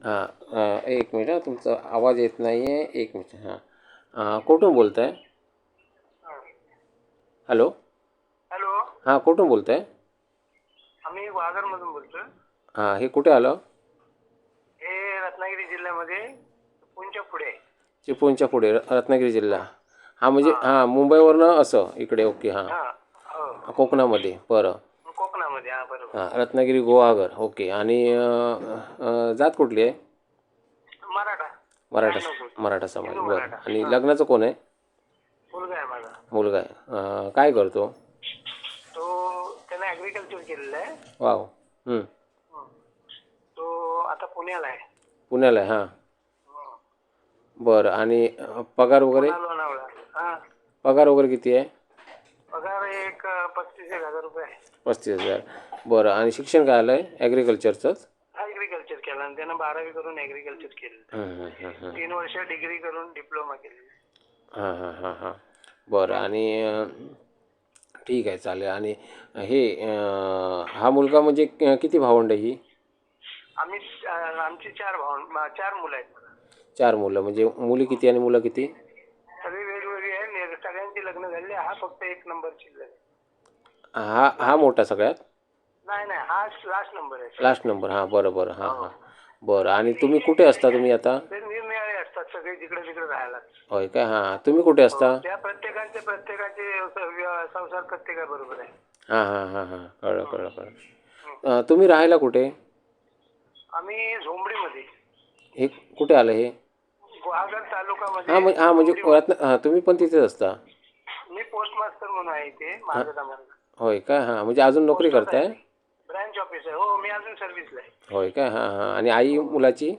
हां एक मिनिट हां तुमचा आवाज येत नाही आहे एक मिनिट हां. कुठून बोलत आहे हॅलो? हॅलो? हां कुठून बोलत आहे आम्ही वाघरमधून बोलतोय. हां हे कुठे आलं? हे रत्नागिरी जिल्ह्यामध्ये पुंच्या पुढे. चिपळूणच्या पुढे र- रत्नागिरी जिल्हा. हां म्हणजे हां मुंबईवरनं असं इकडे ओके हां. हा हो. कोकणामध्ये बरं. कोकणामध्ये हा बरोबर. हां रत्नागिरी गोवागर ओके. आणि अं, अं, जात कुठली आहे? मराठा. मराठा मराठा समाज. बरं. आणि लग्नाचं कोण आहे? मुलगा आहे माझा. मुलगा आहे. अं, काय करतो? तो त्याने केलेलं आहे. वाव. हं. हं. तो आता पुण्याला आहे. पुण्याला आहे हां. हं. बरं. आणि अं, पगार वगैरे? पुणा लोणावळा हा. पगार वगैरे किती आहे? पगार एक अं, पस्तीस एक हजार रुपये आहे. पस्तीस हजार. बरं आणि शिक्षण काय आलं आहे ॲग्रिकल्चरचंच ॲग्रिकल्चर केलं आणि त्यानं बारावी करून ॲग्रिकल्चर केलं. हं, हं, हं, हं. तीन वर्ष डिग्री करून डिप्लोमा केलेली हां हां हां हां. बरं आणि अं, ठीक आहे चालेल. आणि हे अं, हा मुलगा म्हणजे क- किती भावंड आहे ही? आम्ही अं, आमची चार भाऊ चार मुलं आहेत. मला चार मुलं म्हणजे मुली किती आणि मुलं किती? सगळी वेगवेगळी आहे. ने- सगळ्यांची लग्न झाली हा फक्त एक नंबर शिल्लक आहे. हा हा मोठा सगळ्यात? नाही नाही हा लास्ट नंबर आहे. लास्ट नंबर हां बरं बरं हां हां. बरं आणि तुम्ही कुठे असता तुम्ही आता? ते निरनिराळे असतात सगळे जिकडे तिकडे राहायला. होय काय हां तुम्ही कुठे असता? त्या प्रत्येकाचे प्रत्येकाचे स- व्य- संसार प्रत्येकाबरोबर आहे. हां हां हां हां. कळलं कळलं कळलं. अं, तुम्ही राहायला कुठे? आम्ही झोंबडीमध्ये. हे कुठे आलं हे? गुहागर तालुकामध्ये. हां म्हणजे हां म्हणजे रत्न हां तुम्ही पण तिथेच असता? मी पोस्ट मास्टर म्हणून आहे इथे मार्गदर्शन. होय काय हां म्हणजे अजून नोकरी करताय? ब्रँच ऑफिस आहे. हो मी अजून सर्व्हिसला आहे. होय काय हां हां. आणि आई मुलाची?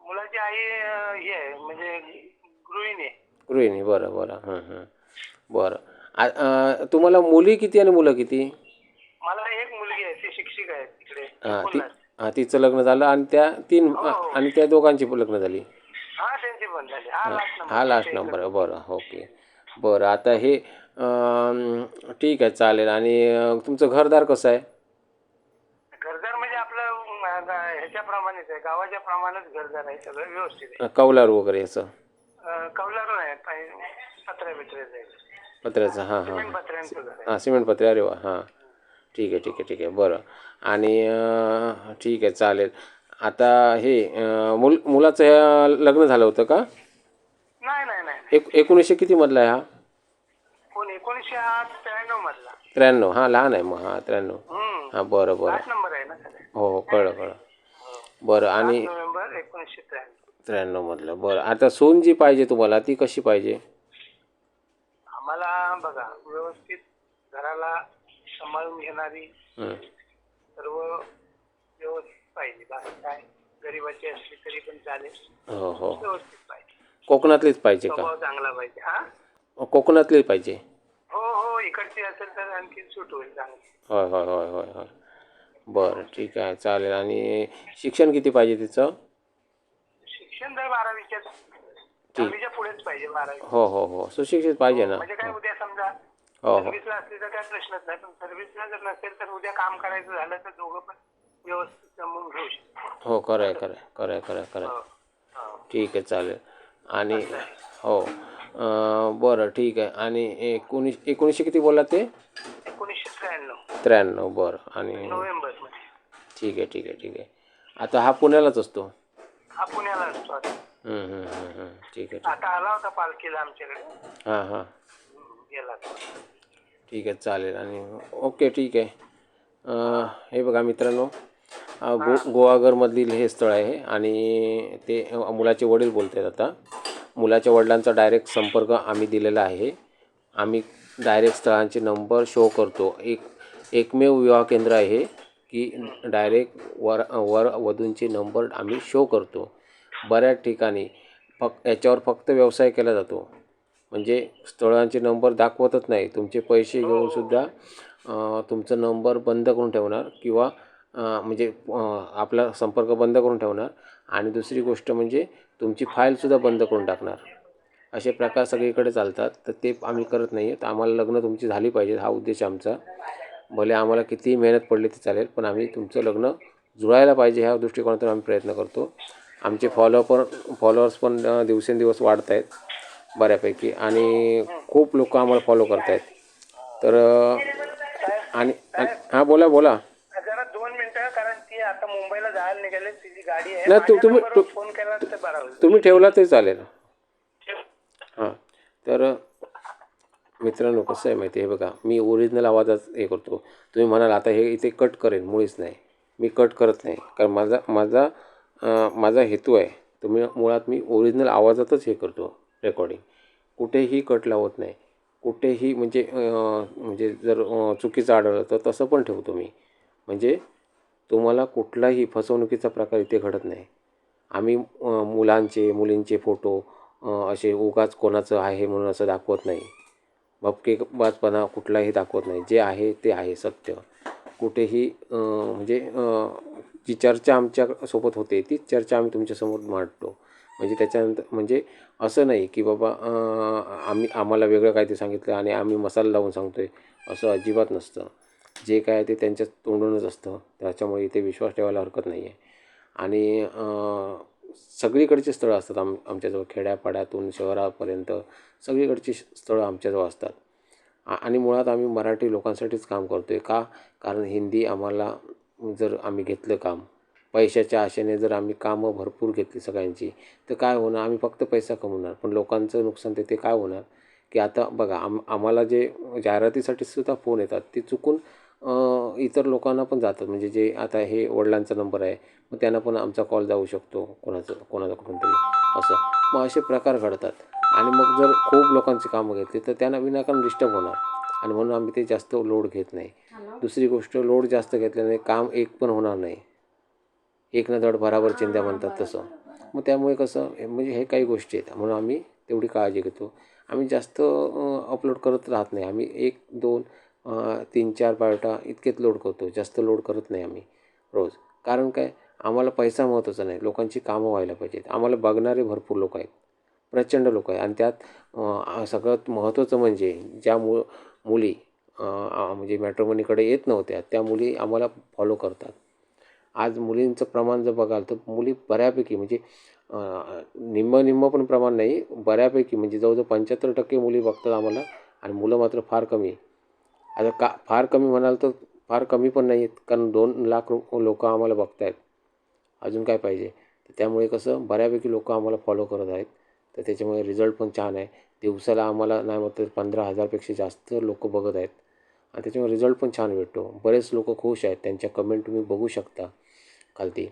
मुलाची आई अं, हे आहे म्हणजे गृहिणी आहे. गृहिणी. बरं बरं. हं हं. बरं. आ- अं, तुम्हाला मुली किती आणि मुलं किती? मला एक मुलगी आहे ती शिक्षिका आहे तिकडे हां ती पुण्यात. हां तिचं लग्न झालं आणि त्या तीन आणि त्या दोघांची पण लग्न झाली. हा त्यांची पण झाली. हा लास्ट नंबर हा लास्ट नंबर आहे बरं ओके. बरं आता हे ठीक आहे चालेल. आणि तुमचं घरदार कसं आहे? घरदार म्हणजे आपलं अं, गा- ह्याच्याप्रमाणेच आहे. गावाच्या प्रमाणेच घरदार आहे सगळं व्यवस्थित आहे. कौलारू वगैरे अं, कौलारू आहे काही पत्र्या बित्र्याचं आहे. पत्र्याचं हां हां. सिमेंट पत्र्यांचं घर आहे. हां सिमेंट पत्रे अरे वा हां. ठीक आहे ठीक आहे ठीक आहे बरं. आणि अं, ठीक आहे चालेल. आता हे अं, मुल मुलाचं अं, लग्न झालं होतं का? नाही नाही. एक एकोणीसशे कितीमधला आहे हा? कोण एकोणीसशे त्र्याण्णव मधला. त्र्याण्णव. हां लहान आहे मग हां त्र्याण्णव. हम्म. हां बरं बरं. नंबर आहे ना सगळे. हो हो कळलं कळलं. बरं आणि नोव्हेंबर एकोणीसशे त्र्याण्णव. त्र्याण्णवमधलं बरं आता सून जी पाहिजे तुम्हाला ती कशी पाहिजे? आम्हाला बघा व्यवस्थित घराला सांभाळून घेणारी हं. सर्व व्यवस्थित पाहिजे. बाकी काय गरिबाची असली तरी पण चालेल. हो हो. व्यवस्थित पाहिजे. कोकणातलीच पाहिजे का? स्वभाव चांगला पाहिजे हा? कोकणातली पाहिजे. हो हो इकडची असेल तर आणखी सूट होईल चांगली. होय होय होय होय होय. बरं ठीक आहे चालेल. आणि शिक्षण किती पाहिजे तिचं? शिक्षण जर बारावीच्या दहावीच्या पुढेच पाहिजे बारावी. हो हो हो सुशिक्षित पाहिजे ना. म्हणजे काय उद्या समजा हो हो. सर्व्हिसला असली तर काय प्रश्नच नाही पण सर्व्हिसला जर नसेल तर उद्या काम करायचं झालं तर दोघं पण व्यवस्थित घेऊ शकतो. हो खरं आहे खरं आहे खरं आहे खरं आहे खरं आहे हो. हो. ठीक आहे चालेल. आणि हो बरं ठीक आहे. आणि एकोणीस एकोणीसशे किती बोलला ते? एकोणीसशे त्र्याण्णव. त्र्याण्णव बरं. आणि ठीक आहे ठीक आहे ठीक आहे. आता हा पुण्यालाच असतो? हा पुण्याला असतो. ठीक आहे आता आला होता पालखीला आमच्याकडे. हां हां. गेला तो. ठीक आहे चालेल. आणि ओके ठीक आहे. अं, हे बघा मित्रांनो. गो गोवाघरमधील हे स्थळ आहे आणि ते मुलाचे वडील बोलत आहेत आता. मुलाच्या वडिलांचा डायरेक्ट संपर्क आम्ही दिलेला आहे. आम्ही डायरेक्ट स्थळांचे नंबर शो करतो. एक एकमेव विवाह केंद्र आहे की डायरेक्ट वर वर वधूंचे नंबर आम्ही शो करतो. बऱ्याच ठिकाणी फक्त याच्यावर फक्त व्यवसाय केला जातो. म्हणजे स्थळांचे नंबर दाखवतच नाही. तुमचे पैसे घेऊन सुद्धा अं, तुमचा नंबर बंद करून ठेवणार किंवा म्हणजे आपला संपर्क बंद करून ठेवणार आणि दुसरी गोष्ट म्हणजे तुमची फाईलसुद्धा बंद करून टाकणार. असे प्रकार सगळीकडे चालतात तर ते आम्ही करत नाही तर आम्हाला लग्न तुमची झाली पाहिजे हा उद्देश आमचा. भले आम्हाला कितीही मेहनत पडली ते चालेल पण आम्ही तुमचं लग्न जुळायला पाहिजे ह्या दृष्टिकोनातून आम्ही प्रयत्न करतो. आमचे फॉलो पण फॉलोअर्स पण दिवसेंदिवस वाढत आहेत बऱ्यापैकी आणि खूप लोक आम्हाला फॉलो करत आहेत तर आणि- हां बोला बोला जरा दोन मिनिटं कारण ती आता मुंबईला जायला निघाले तिची गाडी आहे नाही, तु- माझ्या तुम्ही- नंबरवर तु- फोन केला तर बरा होईल. तुम्ही ठेवला तरी चालेल. हां. तर मित्रांनो कसं आहे माहिती आहे बघा मी ओरिजिनल आवाजात हे करतो. तुम्ही म्हणाल आता हे इथे कट करेन मुळीच नाही. मी कट करत नाही कारण माझा माझा अं, माझा हेतू आहे. तुम्ही मुळात मी ओरिजिनल आवाजातच हे करतो रेकॉर्डिंग कुठेही कट लावत नाही. कुठेही म्हणजे अं, म्हणजे जर अं, चुकीचं आढळलं तर तसं पण ठेवतो मी. म्हणजे तुम्हाला कुठलाही फसवणुकीचा प्रकार इथे घडत नाही. आम्ही मुलांचे मुलींचे फोटो असे उगाच कोणाचं आहे म्हणून असं दाखवत नाही. भपकेबाजपणा कुठलाही दाखवत नाही. जे आहे ते आहे सत्य. कुठेही म्हणजे जी चर्चा आमच्यासोबत होते तीच चर्चा आम्ही तुमच्यासमोर मांडतो. म्हणजे त्याच्यानंतर म्हणजे असं नाही की बाबा आम्ही आम्हाला वेगळं काहीतरी सांगितलं आणि आम्ही मसाला लावून सांगतो आहे असं अजिबात नसतं. जे काय ते त्यांच्या तोंडूनच असतं. त्याच्यामुळे इथे विश्वास ठेवायला हरकत नाही आहे आणि सगळीकडची स्थळं असतात आम आमच्याजवळ. खेड्यापाड्यातून शहरापर्यंत सगळीकडची श- स्थळं आमच्याजवळ असतात. आ- आणि मुळात आम्ही मराठी लोकांसाठीच काम करतो आहे का? कारण हिंदी आम्हाला जर आम्ही घेतलं काम पैशाच्या आशेने जर आम्ही कामं भरपूर घेतली सगळ्यांची तर काय होणार? आम्ही फक्त पैसा कमवणार. पण लोकांचं नुकसान ते ते काय होणार? की आता बघा आम आम्हाला जे जाहिरातीसाठी सुद्धा फोन येतात ते चुकून इतर लोकांना पण जातात. म्हणजे जे आता हे वडिलांचा नंबर आहे मग त्यांना पण आमचा कॉल जाऊ शकतो कोणाचं कोणाकडून तरी असं. मग असे प्रकार घडतात. आणि मग जर खूप लोकांची कामं घेतली तर त्यांना विनाकारण डिस्टर्ब होणार. आणि म्हणून आम्ही ते जास्त लोड घेत नाही. दुसरी गोष्ट लोड जास्त घेतल्याने काम एक पण होणार नाही. एक न धड भराभर चिंध्या म्हणतात तसं. मग त्यामुळे कसं म्हणजे हे काही गोष्टी आहेत. म्हणून आम्ही तेवढी काळजी घेतो. आम्ही जास्त अपलोड करत राहत नाही. आम्ही एक दोन तीन चार बायोटा इतकेच लोड करतो. जास्त लोड करत नाही आम्ही रोज. कारण काय? आम्हाला पैसा महत्त्वाचा नाही. लोकांची कामं व्हायला पाहिजेत. आम्हाला बघणारे भरपूर लोक आहेत. प्रचंड लोक आहेत. आणि त्यात सगळ्यात महत्त्वाचं म्हणजे ज्या मु मुली म्हणजे मॅट्रोमनीकडे येत नव्हत्या त्या मुली आम्हाला फॉलो करतात. आज मुलींचं प्रमाण जर बघाल तर मुली बऱ्यापैकी म्हणजे निम्मं निम्म निम्म पण प्रमाण नाही बऱ्यापैकी म्हणजे जवळजवळ पंच्याहत्तर टक्के मुली बघतात आम्हाला. आणि मुलं मात्र फार कमी आता का फार कमी म्हणाल तर फार कमी पण नाही आहेत कारण दोन लाख लोक आम्हाला बघत आहेत अजून काय पाहिजे? तर त्यामुळे कसं बऱ्यापैकी लोक आम्हाला फॉलो करत आहेत. तर त्याच्यामुळे रिझल्ट पण छान आहे. दिवसाला आम्हाला नाही म्हणत पंधरा हजारपेक्षा जास्त लोक बघत आहेत. आणि त्याच्यामुळे रिझल्ट पण छान भेटतो. बरेच लोक खुश आहेत. त्यांच्या कमेंट तुम्ही बघू शकता खालती.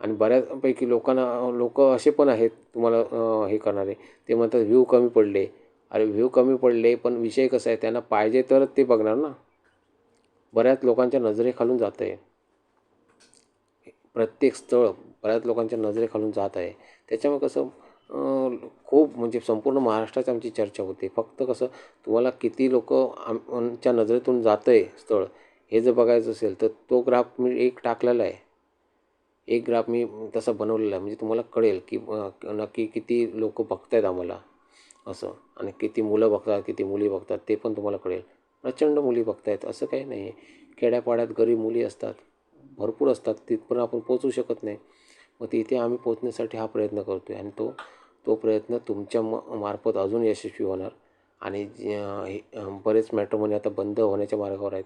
आणि बऱ्याचपैकी लोकांना लोक असे पण आहेत तुम्हाला हे करणारे. ते म्हणतात व्ह्यू कमी पडले. अरे व्ह्यू कमी पडले पण विषय कसा आहे त्यांना पाहिजे तरच ते बघणार ना. बऱ्याच लोकांच्या नजरेखालून जात आहे. प्रत्येक स्थळ बऱ्याच लोकांच्या नजरेखालून जात आहे. त्याच्यामुळे कसं खूप म्हणजे संपूर्ण महाराष्ट्रात आमची चर्चा होते. फक्त कसं तुम्हाला किती लोक आमच्या नजरेतून जातं आहे स्थळ हे जर बघायचं असेल तर तो ग्राफ मी एक टाकलेला आहे. एक ग्राफ मी तसा बनवलेला आहे. म्हणजे तुम्हाला कळेल की नक्की किती लोक बघत आहेत आम्हाला. असं. आणि किती मुलं बघतात किती मुली बघतात ते पण तुम्हाला कळेल. प्रचंड मुली बघतायत असं काही नाही. आहे खेड्यापाड्यात गरीब मुली असतात. भरपूर असतात. तिथपर्यंत आपण पोचू शकत नाही. मग तिथे आम्ही पोचण्यासाठी हा प्रयत्न करतो आहे आणि तो तो प्रयत्न तुमच्या म मार्फत अजून यशस्वी होणार. आणि जे- हे बरेच मॅट्रोमनी आता बंद होण्याच्या मार्गावर आहेत.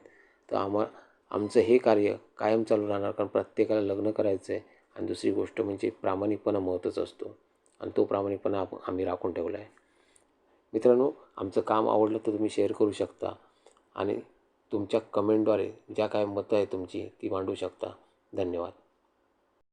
तर आम्हा आमचं हे कार्य कायम चालू राहणार कारण प्रत्येकाला लग्न करायचं आहे आणि दुसरी गोष्ट म्हणजे प्रामाणिकपणा महत्त्वाचा असतो. आणि तो प्रामाणिकपणा आप आम्ही राखून ठेवला आहे मित्रांनो आमचं काम आवडलं तर तुम्ही शेअर करू शकता आणि तुमच्या कमेंटद्वारे ज्या काय मतं आहे तुमची ती मांडू शकता. धन्यवाद.